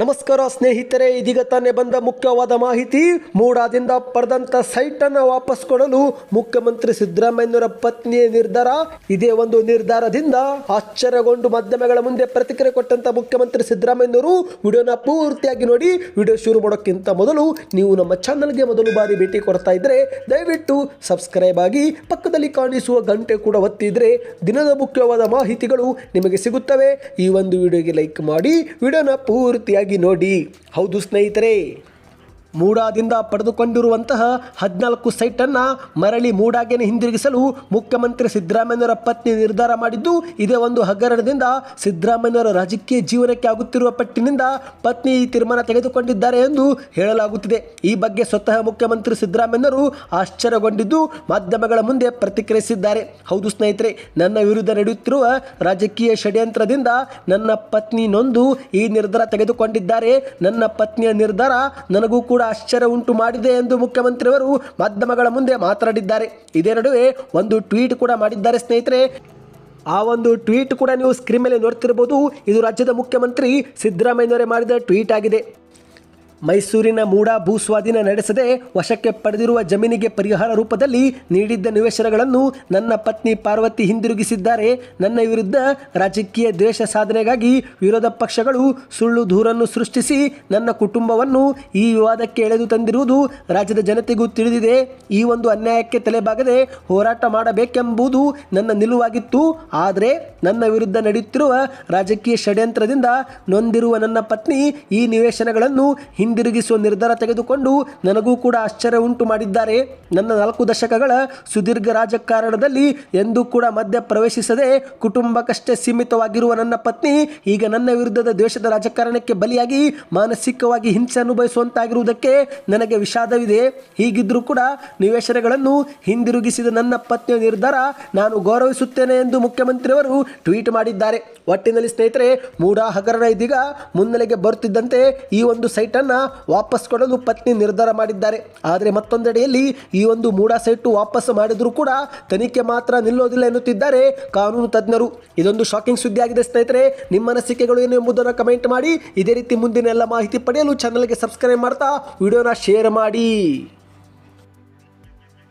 ನಮಸ್ಕಾರ ಸ್ನೇಹಿತರೆ, ಇದೀಗ ತಾನೇ ಬಂದ ಮುಖ್ಯವಾದ ಮಾಹಿತಿ. ಮೂಡಾದಿಂದ ಪಡೆದಂತ ಸೈಟ್ ವಾಪಸ್ ಕೊಡಲು ಮುಖ್ಯಮಂತ್ರಿ ಸಿದ್ದರಾಮಯ್ಯನವರ ಪತ್ನಿಯ ನಿರ್ಧಾರ. ಇದೇ ಒಂದು ನಿರ್ಧಾರದಿಂದ ಆಶ್ಚರ್ಯಗೊಂಡು ಮಾಧ್ಯಮಗಳ ಮುಂದೆ ಪ್ರತಿಕ್ರಿಯೆ ಕೊಟ್ಟಂತ ಮುಖ್ಯಮಂತ್ರಿ ಸಿದ್ದರಾಮಯ್ಯನವರು ವಿಡಿಯೋನ ಪೂರ್ತಿಯಾಗಿ ನೋಡಿ, ವಿಡಿಯೋ ಶುರು ಮಾಡೋಕ್ಕಿಂತ ಮೊದಲು ನೀವು ನಮ್ಮ ಚಾನಲ್ಗೆ ಮೊದಲು ಬಾರಿ ಭೇಟಿ ಕೊಡ್ತಾ ಇದ್ರೆ, ದಯವಿಟ್ಟು ಸಬ್ಸ್ಕ್ರೈಬ್ ಆಗಿ ಪಕ್ಕದಲ್ಲಿ ಕಾಣಿಸುವ ಗಂಟೆ ಕೂಡ ಒತ್ತಿದ್ರೆ ದಿನದ ಮುಖ್ಯವಾದ ಮಾಹಿತಿಗಳು ನಿಮಗೆ ಸಿಗುತ್ತವೆ. ಈ ಒಂದು ವಿಡಿಯೋಗೆ ಲೈಕ್ ಮಾಡಿ, ವಿಡಿಯೋನ ಪೂರ್ತಿಯಾಗಿ ನೋಡಿ ಹೌದು ಸ್ನೇಹಿತರೆ. ಮೂಡಾದಿಂದ ಪಡೆದುಕೊಂಡಿರುವಂತಹ ಹದಿನಾಲ್ಕು ಸೈಟನ್ನು ಮರಳಿ ಮೂಡಾಗೆನೆ ಹಿಂದಿರುಗಿಸಲು ಮುಖ್ಯಮಂತ್ರಿ ಸಿದ್ದರಾಮಯ್ಯರ ಪತ್ನಿ ನಿರ್ಧಾರ ಮಾಡಿದ್ದು, ಇದೇ ಒಂದು ಹಗರಣದಿಂದ ಸಿದ್ದರಾಮಯ್ಯನವರ ರಾಜಕೀಯ ಜೀವನಕ್ಕೆ ಆಗುತ್ತಿರುವ ಪಟ್ಟಿನಿಂದ ಪತ್ನಿ ಈ ತೀರ್ಮಾನ ತೆಗೆದುಕೊಂಡಿದ್ದಾರೆ ಎಂದು ಹೇಳಲಾಗುತ್ತಿದೆ. ಈ ಬಗ್ಗೆ ಸ್ವತಃ ಮುಖ್ಯಮಂತ್ರಿ ಸಿದ್ದರಾಮಯ್ಯರು ಆಶ್ಚರ್ಯಗೊಂಡಿದ್ದು, ಮಾಧ್ಯಮಗಳ ಮುಂದೆ ಪ್ರತಿಕ್ರಿಯಿಸಿದ್ದಾರೆ. ಹೌದು ಸ್ನೇಹಿತರೆ, ನನ್ನ ವಿರುದ್ಧ ನಡೆಯುತ್ತಿರುವ ರಾಜಕೀಯ ಷಡ್ಯಂತ್ರದಿಂದ ನನ್ನ ಪತ್ನಿ ನೊಂದು ಈ ನಿರ್ಧಾರ ತೆಗೆದುಕೊಂಡಿದ್ದಾರೆ. ನನ್ನ ಪತ್ನಿಯ ನಿರ್ಧಾರ ನನಗೂ ಕೂಡ ಆಶ್ಚರ್ಯ ಉಂಟು ಮಾಡಿದೆ ಎಂದು ಮುಖ್ಯಮಂತ್ರಿಯವರು ಮಾಧ್ಯಮಗಳ ಮುಂದೆ ಮಾತನಾಡಿದ್ದಾರೆ. ಇದೇ ನಡುವೆ ಒಂದು ಟ್ವೀಟ್ ಕೂಡ ಮಾಡಿದ್ದಾರೆ ಸ್ನೇಹಿತರೆ. ಆ ಒಂದು ಟ್ವೀಟ್ ಕೂಡ ನೀವು ಸ್ಕ್ರೀನ್ ಮೇಲೆ ನೋಡ್ತಿರ್ಬೋದು. ಇದು ರಾಜ್ಯದ ಮುಖ್ಯಮಂತ್ರಿ ಸಿದ್ದರಾಮಯ್ಯನವರೇ ಮಾಡಿದ ಟ್ವೀಟ್ ಆಗಿದೆ. ಮೈಸೂರಿನ ಮೂಡ ಭೂಸ್ವಾಧೀನ ನಡೆಸದೆ ವಶಕ್ಕೆ ಪಡೆದಿರುವ ಜಮೀನಿಗೆ ಪರಿಹಾರ ರೂಪದಲ್ಲಿ ನೀಡಿದ್ದ ನಿವೇಶನಗಳನ್ನು ನನ್ನ ಪತ್ನಿ ಪಾರ್ವತಿ ಹಿಂದಿರುಗಿಸಿದ್ದಾರೆ. ನನ್ನ ವಿರುದ್ಧ ರಾಜಕೀಯ ದ್ವೇಷ ಸಾಧನೆಗಾಗಿ ವಿರೋಧ ಪಕ್ಷಗಳು ಸುಳ್ಳು ದೂರನ್ನು ಸೃಷ್ಟಿಸಿ ನನ್ನ ಕುಟುಂಬವನ್ನು ಈ ವಿವಾದಕ್ಕೆ ಎಳೆದು ತಂದಿರುವುದು ರಾಜ್ಯದ ಜನತೆಗೂ ತಿಳಿದಿದೆ. ಈ ಒಂದು ಅನ್ಯಾಯಕ್ಕೆ ತಲೆಬಾಗದೆ ಹೋರಾಟ ಮಾಡಬೇಕೆಂಬುದು ನನ್ನ ನಿಲುವಾಗಿತ್ತು. ಆದರೆ ನನ್ನ ವಿರುದ್ಧ ನಡೆಯುತ್ತಿರುವ ರಾಜಕೀಯ ಷಡ್ಯಂತ್ರದಿಂದ ನೊಂದಿರುವ ನನ್ನ ಪತ್ನಿ ಈ ನಿವೇಶನಗಳನ್ನು ಹಿಂದಿರುಗಿಸುವ ನಿರ್ಧಾರ ತೆಗೆದುಕೊಂಡು ನನಗೂ ಕೂಡ ಆಶ್ಚರ್ಯ ಉಂಟು ಮಾಡಿದ್ದಾರೆ. ನನ್ನ ನಾಲ್ಕು ದಶಕಗಳ ಸುದೀರ್ಘ ರಾಜಕಾರಣದಲ್ಲಿ ಎಂದೂ ಕೂಡ ಮಧ್ಯ ಪ್ರವೇಶಿಸದೆ ಕುಟುಂಬಕ್ಕಷ್ಟೇ ಸೀಮಿತವಾಗಿರುವ ನನ್ನ ಪತ್ನಿ ಈಗ ನನ್ನ ವಿರುದ್ಧದ ದ್ವೇಷದ ರಾಜಕಾರಣಕ್ಕೆ ಬಲಿಯಾಗಿ ಮಾನಸಿಕವಾಗಿ ಹಿಂಸೆ ಅನುಭವಿಸುವಂತಾಗಿರುವುದಕ್ಕೆ ನನಗೆ ವಿಷಾದವಿದೆ. ಹೀಗಿದ್ದರೂ ಕೂಡ ನಿವೇಶನಗಳನ್ನು ಹಿಂದಿರುಗಿಸಿದ ನನ್ನ ಪತ್ನಿಯ ನಿರ್ಧಾರ ನಾನು ಗೌರವಿಸುತ್ತೇನೆ ಎಂದು ಮುಖ್ಯಮಂತ್ರಿಯವರು ಟ್ವೀಟ್ ಮಾಡಿದ್ದಾರೆ. ಒಟ್ಟಿನಲ್ಲಿ ಸ್ನೇಹಿತರೆ ಮೂಡ ಹಗರಣ ಇದೀಗ ಮುನ್ನೆಲೆಗೆ ಬರುತ್ತಿದ್ದಂತೆ ಈ ಒಂದು ಸೈಟನ್ನು ವಾಪಸ್ ಕೊಡಲು ಪತ್ನಿ ನಿರ್ಧಾರ ಮಾಡಿದ್ದಾರೆ. ಆದರೆ ಮತ್ತೊಂದೆಡೆಯಲ್ಲಿ ಈ ಒಂದು ಮೂಡ ಸೆಟ್ಟು ವಾಪಸ್ ಮಾಡಿದರೂ ಕೂಡ ತನಿಖೆ ಮಾತ್ರ ನಿಲ್ಲೋದಿಲ್ಲ ಎನ್ನುತ್ತಿದ್ದಾರೆ ಕಾನೂನು ತಜ್ಞರು. ಇದೊಂದು ಶಾಕಿಂಗ್ ಸುದ್ದಿ ಆಗಿದೆ ಸ್ನೇಹಿತರೆ. ನಿಮ್ಮ ಅನಿಸಿಕೆಗಳು ಏನು ಎಂಬುದನ್ನು ಕಮೆಂಟ್ ಮಾಡಿ. ಇದೇ ರೀತಿ ಮುಂದಿನ ಎಲ್ಲ ಮಾಹಿತಿ ಪಡೆಯಲು ಚಾನಲ್ಗೆ ಸಬ್ಸ್ಕ್ರೈಬ್ ಮಾಡ್ತಾ ವಿಡಿಯೋನ ಶೇರ್ ಮಾಡಿ.